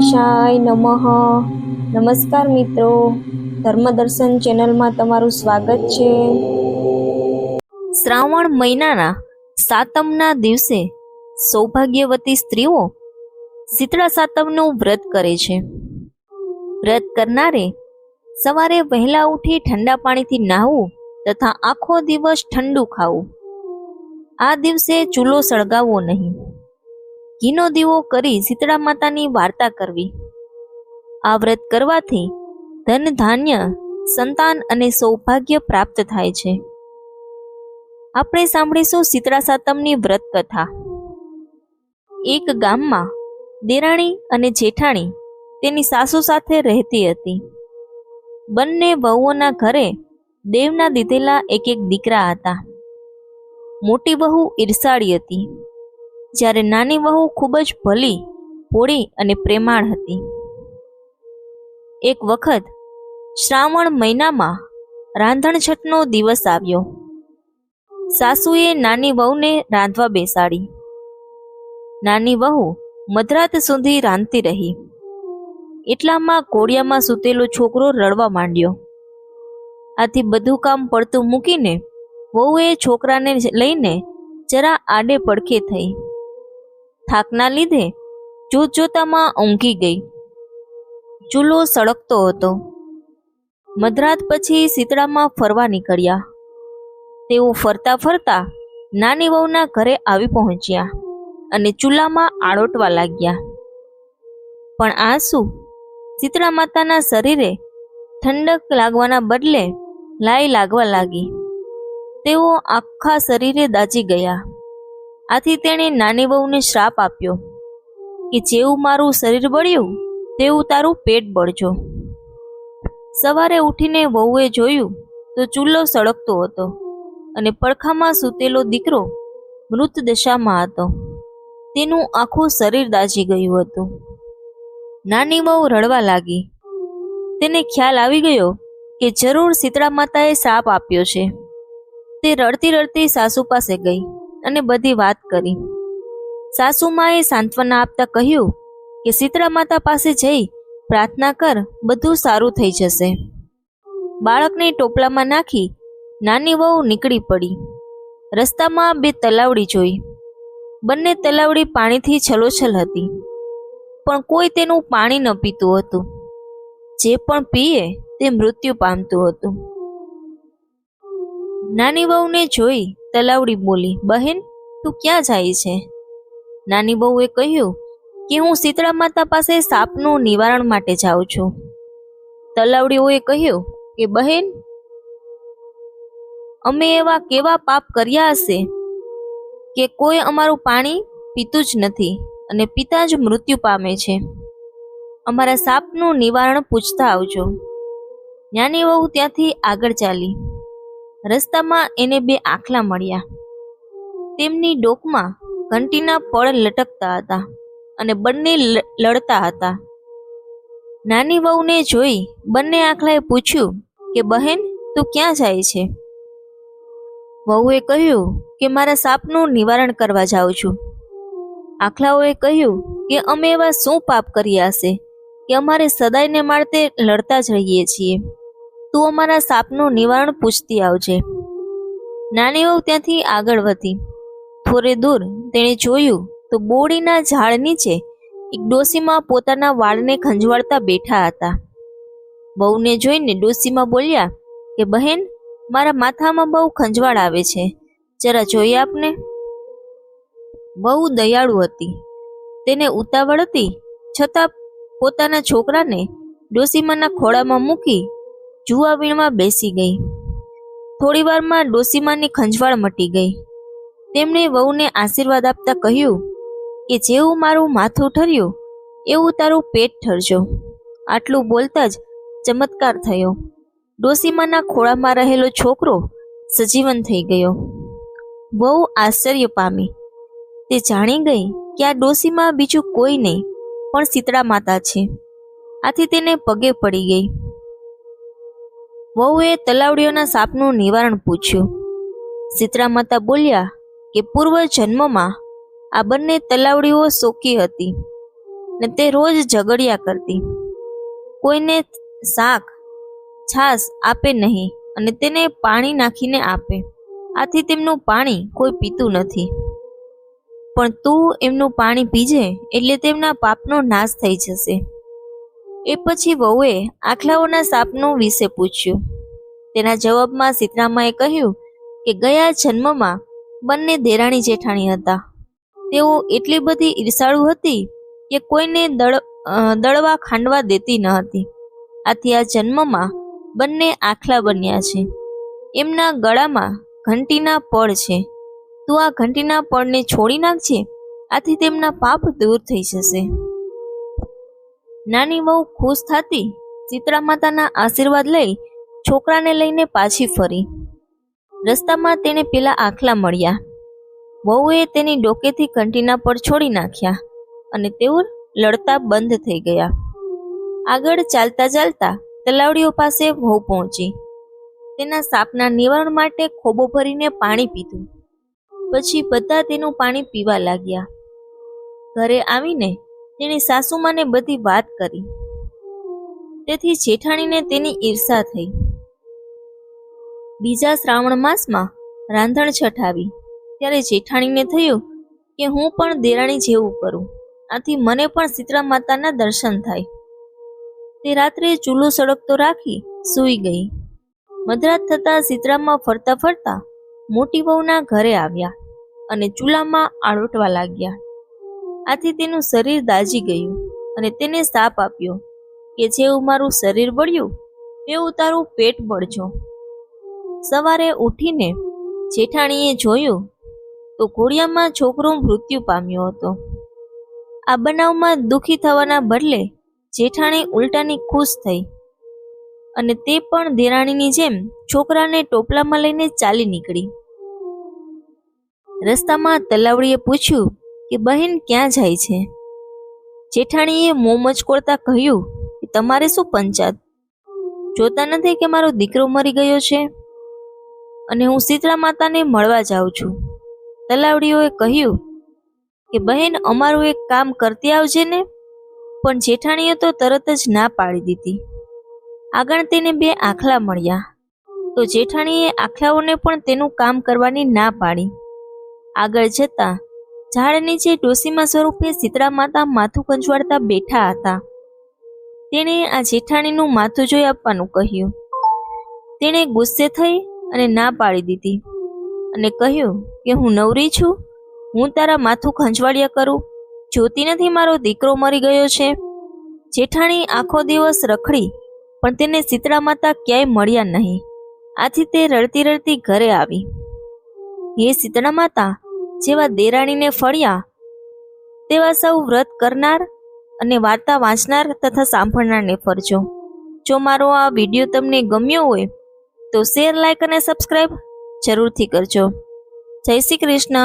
ગણેશાય નમઃ. નમસ્કાર મિત્રો. ધર્મદર્શન ચેનલમાં તમારું સ્વાગત છે. શ્રાવણ મહિનાના સાતમના દિવસે સૌભાગ્યવતી સ્ત્રીઓ શીતળા સાતમનું વ્રત કરે છે. વ્રત કરનારે સવારે વહેલા ઉઠી ઠંડા પાણીથી નાહવું તથા આખો દિવસ ઠંડુ ખાવું. આ દિવસે ચૂલો સળગાવવો નહીં. ઘીનો દીવો કરી શીતળા માતાની વાર્તા કરવી. આ વ્રત કરવાથી ધન ધાન્ય, સંતાન અને સૌભાગ્ય પ્રાપ્ત થાય છે. આપણે સાંભળીશું શીતળા સાતમની વ્રત કથા. એક ગામમાં દેરાણી અને જેઠાણી તેની સાસુ સાથે રહેતી હતી. બંને વહુઓના ઘરે દેવના દીધેલા એક એક દીકરા હતા. મોટી વહુ ઈર્ષાળી હતી. જ્યારે નાની વહુ ખૂબ જ ભલી પોળી અને પ્રેમાળ હતી. એક વખત શ્રાવણ મહિનામાં રાંધણછઠનો દિવસ આવ્યો. સાસુએ નાની વહુને રાંધવા બેસાડી. નાની વહુ મધરાત સુધી રાંધતી રહી. એટલામાં કોડિયામાં સૂતેલો છોકરો રડવા માંડ્યો. આથી બધું કામ પડતું મૂકીને વહુએ છોકરાને લઈને જરા આડે પડખે થઈ. થાકના લીધે જોતજોતામાં ઊંઘી ગઈ. ચૂલો સળગતો હતો. મધરાત પછી શીતળામાં ફરવા નીકળ્યા. તેઓ ફરતા ફરતા નાની વહુના ઘરે આવી પહોંચ્યા અને ચૂલામાં આળોટવા લાગ્યા. પણ આ શું શીતળા માતાના શરીરે ઠંડક લાગવાના બદલે લાઈ લાગવા લાગી. તેઓ આખા શરીરે દાજી ગયા. આથી તેણે નાની વહુને શ્રાપ આપ્યો કે જેવું મારું શરીર બળ્યું, તેવું તારું પેટ બળજો. સવારે ઉઠીને વહુએ જોયું તો ચૂલો સળગતો હતો અને પડખામાં સૂતેલો દીકરો મૃત દશામાં હતો. તેનું આખું શરીર દાઝી ગયું હતું. નાની વહુ રડવા લાગી. તેને ખ્યાલ આવી ગયો કે જરૂર શીતળા માતાએ સાપ આપ્યો છે. તે રડતી રડતી સાસુ પાસે ગઈ. અને બધી વાત કરી. સાસુમાએ સાંત્વના આપતા કહ્યું કે શીતળા માતા પાસે જઈ પ્રાર્થના કર, બધું સારું થઈ જશે. બાળકને ટોપલામાં નાખી નાની વહુ નીકળી પડી. રસ્તામાં બે તલાવડી જોઈ. બંને તલાવડી પાણીથી છલોછલ હતી, પણ કોઈ તેનું પાણી ન પીતું હતું. જે પણ પીએ તે મૃત્યુ પામતું હતું. નાની વહુને જોઈ તલાવડી બોલી, બહેન, તું ક્યાં જાય છે? નાની બહુએ કહ્યું કે, હું શીતળા માતા પાસે સાપનું નિવારણ માટે જાઉં છું. તલાવડીઓએ કહ્યું કે, બહેન, અમે એવા કેવા પાપ કર્યા હશે કે કોઈ અમારું પાણી પીતું જ નથી અને પિતા જ મૃત્યુ પામે છે. અમારા સાપનું નિવારણ પૂછતા આવજો. નાની વહુ ત્યાંથી આગળ ચાલી. રસ્તામાં એને બે આખલા મળ્યા. તેમની ડોકમાં ઘંટીના પળ લટકતા હતા અને બંને લડતા હતા. નાની વહુને જોઈ બંને આખલાએ પૂછ્યું કે, બહેન, તું ક્યાં જાય છે? વહુએ કહ્યું કે, મારા સાપનું નિવારણ કરવા જાઉં છું. આખલાઓએ કહ્યું કે, અમે એવા શું પાપ કર્યા હશે કે અમારે સદાયને માટે લડતા જ રહીએ છીએ. તું અમારા સાપનું નિવારણ પૂછતી આવજે. નાની વહુ ત્યાંથી આગળ વધી. થોડે દૂર તેણે જોયું તો બોડીના ઝાડ નીચે એક ડોસીમાં પોતાના વાળને ખંજવાળતા બેઠા હતા. બહુને જોઈને ડોસીમાં બોલ્યા કે, બહેન, મારા માથામાં બહુ ખંજવાળ આવે છે. જરા જોઈએ આપને. બહુ દયાળુ હતી. તેને ઉતાવળ હતી. છતાં પોતાના છોકરાને ડોસીમાના ખોળામાં મૂકી જુવા વીણમાં બેસી ગઈ. થોડીવારમાં ડોસીમાની ખંજવાળ મટી ગઈ. તેમણે વહુને આશીર્વાદ આપતા કહ્યું કે જેવું મારું માથું ઠર્યું, એવું તારું પેટ ઠરજો. આટલું બોલતા જ ચમત્કાર થયો. ડોસીમાના ખોળામાં રહેલો છોકરો સજીવન થઈ ગયો. બહુ આશ્ચર્ય પામી. તે જાણી ગઈ કે આ ડોસીમાં બીજું કોઈ નહીં, પણ શીતળા માતા છે. આથી તેને પગે પડી ગઈ. વહુએ તલાવડીઓના સાપનું નિવારણ પૂછ્યું. શીતળા માતા બોલ્યા કે પૂર્વ જન્મમાં આ બંને તલાવડીઓ સોકી હતી ને તે રોજ ઝઘડિયા કરતી. કોઈને શાક, છાશ આપે નહીં અને તેને પાણી નાખીને આપે. આથી તેમનું પાણી કોઈ પીતું નથી. પણ તું એમનું પાણી પીજે એટલે તેમના પાપનો નાશ થઈ જશે. એ પછી વહુએ આખલાઓના સાપનું વિશે પૂછ્યું. તેના જવાબમાં સીતરામાએ કહ્યું કે ગયા જન્મમાં બંને દેરાણી જેઠાણી હતા. તેઓ એટલી બધી ઈર્ષાળુ હતી કે કોઈને દળ દળવા ખાંડવા દેતી ન હતી. આથી આ જન્મમાં બંને આખલા બન્યા છે. એમના ગળામાં ઘંટીના પળ છે. તું આ ઘંટીના પળને છોડી નાખજે, આથી તેમના પાપ દૂર થઈ જશે. નાની વહુ ખુશ થતી ચિત્રા માતાના આશીર્વાદ લઈ છોકરાને લઈને પાછી ફરી. રસ્તામાં તેને પેલા આખલા મળ્યા. વહુએ તેની ડોકેથી ઘંટીના પર છોડી નાખ્યા અને તેઓ લડતા બંધ થઈ ગયા. આગળ ચાલતા ચાલતા તલાવડીઓ પાસે વહુ પહોંચી. તેના સાપના નિવારણ માટે ખોબો ભરીને પાણી પીધું. પછી બધા તેનું પાણી પીવા લાગ્યા. ઘરે આવીને તેની સાસુમાને બધી વાત કરી. તેથી જેઠાણીને તેની ઈર્ષા થઈ. બીજા શ્રાવણ માસમાં રાંધણ છઠ આવી. ત્યારે જેઠાણીને થયું કે હું પણ દેરાણી જેવું કરું. આથી મને પણ શીતળા માતાના દર્શન થાય. તે રાત્રે ચૂલો સળગતો રાખી સૂઈ ગઈ. મધરાત થતાં શીતળામાં ફરતા ફરતા મોટી વહુના ઘરે આવ્યા અને ચૂલામાં આળોટવા લાગ્યા. આથી તેનું શરીર દાજી ગયું અને તેને સાપ આપ્યો કે જેવું મારું શરીર બળ્યું, તેવું તારું પેટ બળજો. સવારે ઉઠીને જેઠાણીએ જોયું તો ઘોડિયામાં છોકરો મૃત્યુ પામ્યો હતો. આ બનાવમાં દુઃખી થવાના બદલે જેઠાણી ઉલટાની ખુશ થઈ અને તે પણ દેરાણીની જેમ છોકરાને ટોપલામાં લઈને ચાલી નીકળી. રસ્તામાં તલાવડીએ પૂછ્યું કે બહેન ક્યાં જાય છે? જેઠાણીએ મોં મચકોડતા કહ્યું કે તમારે શું પંચાત? જોતા નથી કે મારો દીકરો મરી ગયો છે? અને હું શીતળા માતાને મળવા જાઉં છું. તલાવડીઓએ કહ્યું કે બહેન અમારું એક કામ કરતી આવજે ને? પણ જેઠાણીએ તો તરત જ ના પાડી દીધી. આગળ તેને બે આખલા મળ્યા. તો જેઠાણીએ આખલાઓને પણ તેનું કામ કરવાની ના પાડી. આગળ જતા ઝાડ નીચે ડોસીમા સ્વરૂપે શીતળા માતા માથું કંજવાળતા બેઠા હતા. તેણે આ જેઠાણીનું માથું જોઈ આપવાનું કહ્યું. તેણે ગુસ્સે થઈ અને ના પાડી દીધી અને કહ્યું કે હું નવરી છું, હું તારા માથું ખંજવાળ્યા કરું, જોતી નથી મારો દીકરો મરી ગયો છે. જેઠાણી આખો દિવસ રખડી, પણ તેને શીતળા માતા ક્યાંય મળ્યા નહીં. આથી તે રડતી રડતી ઘરે આવી. હે શીતળા માતા જેવા દેરાણીને ફળ્યા, તેવા સૌ વ્રત કરનાર અને વાર્તા વાંચનાર તથા સાંભળનારને ફરજો. જો મારો આ વીડિયો તમને ગમ્યો હોય, તો શેર લાઇક અને સબસ્ક્રાઈબ જરૂરથી કરજો. જય શ્રી કૃષ્ણ.